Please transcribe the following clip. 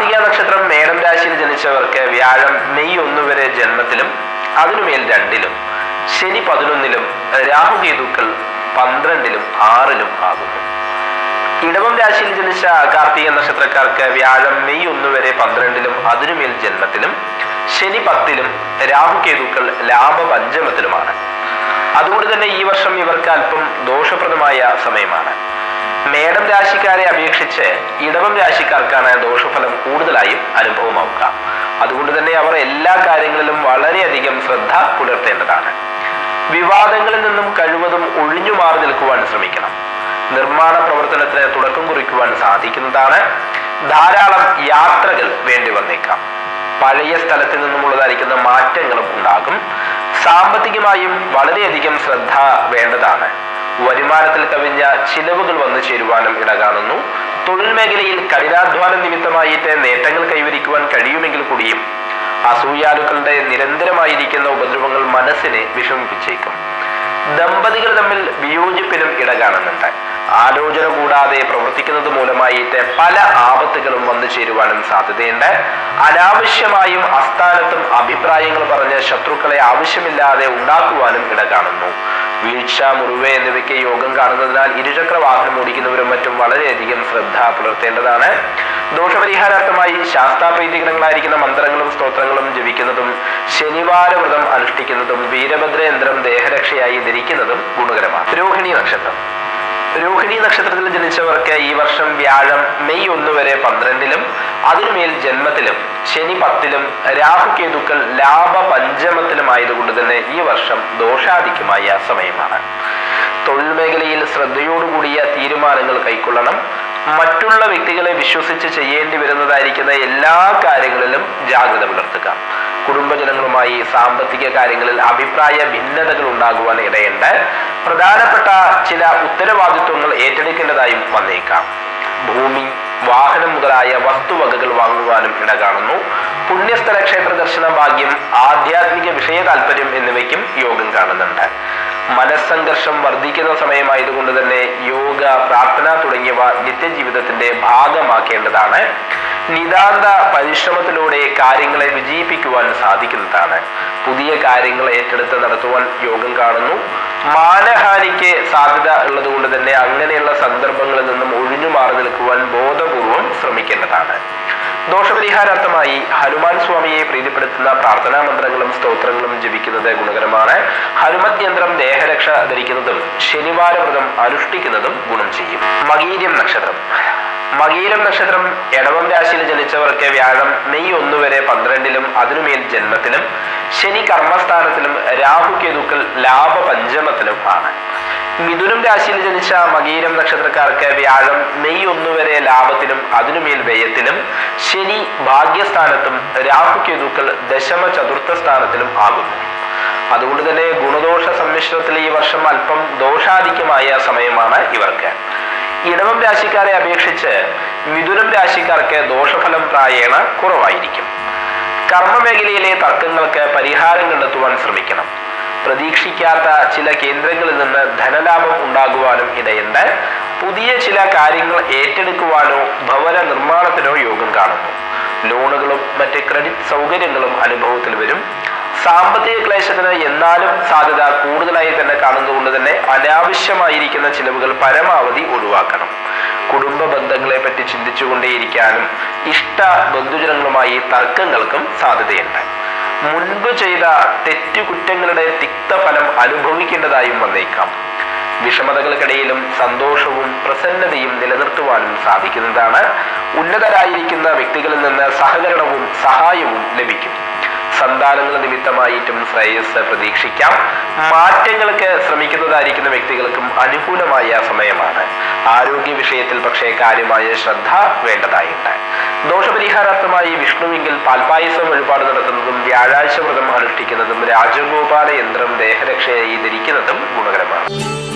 കാർത്തിക നക്ഷത്രം മേടം രാശിയിൽ ജനിച്ചവർക്ക് വ്യാഴം മെയ് ഒന്ന് വരെ ജന്മത്തിലും അതിനുമേൽ രണ്ടിലും ശനി പതിനൊന്നിലും രാഹുകേതുക്കൾ പന്ത്രണ്ടിലും ആറിലും ആകുന്നു. ഇടവം രാശിയിൽ ജനിച്ച കാർത്തിക നക്ഷത്രക്കാർക്ക് വ്യാഴം മെയ് ഒന്ന് വരെ പന്ത്രണ്ടിലും അതിനുമേൽ ജന്മത്തിലും ശനി പത്തിലും രാഹുകേതുക്കൾ ലാഭ പഞ്ചമത്തിലുമാണ് അതുകൊണ്ട് തന്നെ ഈ വർഷം ഇവർക്ക് അല്പം ദോഷപ്രദമായ സമയമാണ്. മേടം രാശിക്കാരെ അപേക്ഷിച്ച് ഇടവം രാശിക്കാർക്കാണ് ദോഷഫലം കൂടുതലായും അനുഭവമാവുക. അതുകൊണ്ട് തന്നെ അവർ എല്ലാ കാര്യങ്ങളിലും വളരെയധികം ശ്രദ്ധ പുലർത്തേണ്ടതാണ്. വിവാദങ്ങളിൽ നിന്നും കഴിവതും ഒഴിഞ്ഞു മാറി നിൽക്കുവാൻ ശ്രമിക്കണം. നിർമ്മാണ പ്രവർത്തനത്തിന് തുടക്കം കുറിക്കുവാൻ സാധിക്കുന്നതാണ്. ധാരാളം യാത്രകൾ വേണ്ടി വന്നേക്കാം. പഴയ സ്ഥലത്ത് നിന്നുമുള്ളതായിരിക്കുന്ന മാറ്റങ്ങളും ഉണ്ടാകും. സാമ്പത്തികമായും വളരെയധികം ശ്രദ്ധ വേണ്ടതാണ്. വരുമാനത്തിൽ കവിഞ്ഞ ചിലവുകൾ വന്നു ചേരുവാനും ഇട കാണുന്നു തൊഴിൽ മേഖലയിൽ കഠിനാധ്വാനം നിമിത്തമായിട്ട് നേട്ടങ്ങൾ കൈവരിക്കുവാൻ കഴിയുമെങ്കിൽ കൂടിയും അസൂയാലുക്കളുടെ നിരന്തരമായിരിക്കുന്ന ഉപദ്രവങ്ങൾ മനസ്സിനെ വിഷമിപ്പിച്ചേക്കും. ദമ്പതികൾ തമ്മിൽ വിയോജിപ്പിനും ഇട കാണുന്നുണ്ട് ആലോചന കൂടാതെ പ്രവർത്തിക്കുന്നത് മൂലമായിട്ട് പല ആപത്തുകളും വന്നു ചേരുവാനും സാധ്യതയുണ്ട്. അനാവശ്യമായും അസ്ഥാനത്തും അഭിപ്രായങ്ങൾ പറഞ്ഞ് ശത്രുക്കളെ ആവശ്യമില്ലാതെ ഉണ്ടാക്കുവാനും ഇട കാണുന്നു. വീഴ്ച മുറിവ് എന്നിവയ്ക്ക് യോഗം കാണുന്നതിനാൽ ഇരുചക്ര വാഹനം ഓടിക്കുന്നവരും മറ്റും വളരെയധികം ശ്രദ്ധ പുലർത്തേണ്ടതാണ്. ദോഷപരിഹാരാർത്ഥമായി ശാസ്താപ്രീതികരങ്ങളായിരിക്കുന്ന മന്ത്രങ്ങളും സ്തോത്രങ്ങളും ജപിക്കുന്നതും ശനിവാര വ്രതം അനുഷ്ഠിക്കുന്നതും വീരഭദ്ര യന്ത്രം ദേഹരക്ഷയായി ധരിക്കുന്നതും ഗുണകരമാണ്. രോഹിണി നക്ഷത്രം. രോഹിണി നക്ഷത്രത്തിൽ ജനിച്ചവർക്ക് ഈ വർഷം വ്യാഴം മെയ് ഒന്ന് വരെ പന്ത്രണ്ടിലും അതിനുമേൽ ജന്മത്തിലും ശനി പത്തിലും രാഹുകേതുക്കൾ ലാഭ പഞ്ചമത്തിലുമായതുകൊണ്ട് തന്നെ ഈ വർഷം ദോഷാധിക്യമായ സമയമാണ്. തൊഴിൽ മേഖലയിൽ ശ്രദ്ധയോടുകൂടിയ തീരുമാനങ്ങൾ കൈക്കൊള്ളണം. മറ്റുള്ള വ്യക്തികളെ വിശ്വസിച്ച് ചെയ്യേണ്ടി വരുന്നതായിരിക്കുന്ന എല്ലാ കാര്യങ്ങളിലും ജാഗ്രത പുലർത്തുക. കുടുംബജനങ്ങളുമായി സാമ്പത്തിക കാര്യങ്ങളിൽ അഭിപ്രായ ഭിന്നതകൾ ഉണ്ടാകുവാൻ ഇടയുണ്ട്. പ്രധാനപ്പെട്ട ചില ഉത്തരവാദിത്വങ്ങൾ ഏറ്റെടുക്കേണ്ടതായും വന്നേക്കാം. ഭൂമി വാഹനം മുതലായ വസ്തുവകകൾ വാങ്ങുവാനും ഇട കാണുന്നു പുണ്യസ്ഥല ക്ഷേത്ര ദർശന ഭാഗ്യം ആധ്യാത്മിക വിഷയ താല്പര്യം എന്നിവയ്ക്കും യോഗം കാണുന്നുണ്ട്. മനസ്സംഘർഷം വർദ്ധിക്കുന്ന സമയമായതുകൊണ്ട് തന്നെ യോഗ പ്രാർത്ഥന തുടങ്ങിയവ നിത്യജീവിതത്തിന്റെ ഭാഗമാക്കേണ്ടതാണ്. നിതാന്ത പരിശ്രമത്തിലൂടെ കാര്യങ്ങളെ വിജയിപ്പിക്കുവാൻ സാധിക്കുന്നതാണ്. പുതിയ കാര്യങ്ങൾ ഏറ്റെടുത്ത് നടത്തുവാൻ യോഗം കാണുന്നു. മാനഹാനിക്ക് സാധ്യത ഉള്ളതുകൊണ്ട് തന്നെ അങ്ങനെയുള്ള സന്ദർഭങ്ങളിൽ നിന്നും ഒഴിഞ്ഞു മാറി നിൽക്കുവാൻ ബോധപൂർവം ശ്രമിക്കേണ്ടതാണ്. ദോഷപരിഹാരാർത്ഥമായി ഹനുമാൻ സ്വാമിയെ പ്രീതിപ്പെടുത്തുന്ന പ്രാർത്ഥനാ മന്ത്രങ്ങളും സ്തോത്രങ്ങളും ജപിക്കുന്നത് ഗുണകരമാണ്. ഹനുമത് യന്ത്രം ദേഹരക്ഷ ധരിക്കുന്നതും ശനിവാര വ്രതം അനുഷ്ഠിക്കുന്നതും ഗുണം ചെയ്യും. മകീര്യം നക്ഷത്രം. മകീരം നക്ഷത്രം എടവം രാശിയിൽ ജനിച്ചവർക്ക് വ്യാഴം മെയ് ഒന്ന് വരെ പന്ത്രണ്ടിലും അതിനുമേൽ ജന്മത്തിലും ശനി കർമ്മസ്ഥാനത്തിലും രാഹു കേതുക്കൾ ലാഭ പഞ്ചമത്തിലും ആണ്. മിഥുനം രാശിയിൽ ജനിച്ച മകീരം നക്ഷത്രക്കാർക്ക് വ്യാഴം മെയ് ഒന്ന് വരെ ലാഭത്തിലും അതിനുമേൽ വ്യയത്തിലും ശനി ഭാഗ്യസ്ഥാനത്തും രാഹു കേതുക്കൾ ദശമ ചതുർത്ഥ സ്ഥാനത്തിലും ആകുന്നു. അതുകൊണ്ട് തന്നെ ഗുണദോഷ സമ്മിശ്രത്തിൽ ഈ വർഷം അല്പം ദോഷാധിക്യമായ സമയമാണ് ഇവർക്ക്. ഇടവം രാശിക്കാരെ അപേക്ഷിച്ച് മിഥുനം രാശിക്കാർക്ക് ദോഷഫലം പ്രായേണ കുറവായിരിക്കും. കർമ്മമേഖലയിലെ തർക്കങ്ങൾക്ക് പരിഹാരം കണ്ടെത്തുവാൻ ശ്രമിക്കണം. പ്രതീക്ഷിക്കാത്ത ചില കേന്ദ്രങ്ങളിൽ നിന്ന് ധനലാഭം ഉണ്ടാകുവാനും ഇടയുണ്ട്. പുതിയ ചില കാര്യങ്ങൾ ഏറ്റെടുക്കുവാനോ ഭവന നിർമ്മാണത്തിനോ യോഗം കാണുന്നു. ലോണുകളും മറ്റ് ക്രെഡിറ്റ് സൗകര്യങ്ങളും അനുഭവത്തിൽ വരും. സാമ്പത്തിക ക്ലേശത്തിന് എന്നാലും സാധ്യത കൂടുതലായി തന്നെ കാണുന്നതുകൊണ്ട് തന്നെ അനാവശ്യമായിരിക്കുന്ന ചിലവുകൾ പരമാവധി ഒഴിവാക്കണം. കുടുംബ ബന്ധങ്ങളെ പറ്റി ചിന്തിച്ചുകൊണ്ടേയിരിക്കാനും ഇഷ്ട ബന്ധുജനങ്ങളുമായി തർക്കങ്ങൾക്കും സാധ്യതയുണ്ട്. മുൻപ് ചെയ്ത തെറ്റുകുറ്റങ്ങളുടെ തിക്തഫലം അനുഭവിക്കേണ്ടതായും വന്നേക്കാം. വിഷമതകൾക്കിടയിലും സന്തോഷവും പ്രസന്നതയും നിലനിർത്തുവാനും സാധിക്കുന്നതാണ്. ഉന്നതരായിരിക്കുന്ന വ്യക്തികളിൽ നിന്ന് സഹകരണവും സഹായവും ലഭിക്കും. സന്താനങ്ങൾ നിമിത്തമായിട്ടും ശ്രേയസ് പ്രതീക്ഷിക്കാം. മാറ്റങ്ങൾക്ക് ശ്രമിക്കുന്നതായിരിക്കുന്ന വ്യക്തികൾക്കും അനുകൂലമായ സമയമാണ്. ആരോഗ്യ വിഷയത്തിൽ പക്ഷേ കാര്യമായ ശ്രദ്ധ വേണ്ടതായിട്ട്. ദോഷപരിഹാരാർത്ഥമായി വിഷ്ണുവിങ്കിൽ പാൽപായസം വഴിപാട് നടത്തുന്നതും വ്യാഴാഴ്ച വ്രതം അനുഷ്ഠിക്കുന്നതും രാജഗോപാല യന്ത്രം ദേഹരക്ഷയായി ധരിക്കുന്നതും ഗുണകരമാണ്.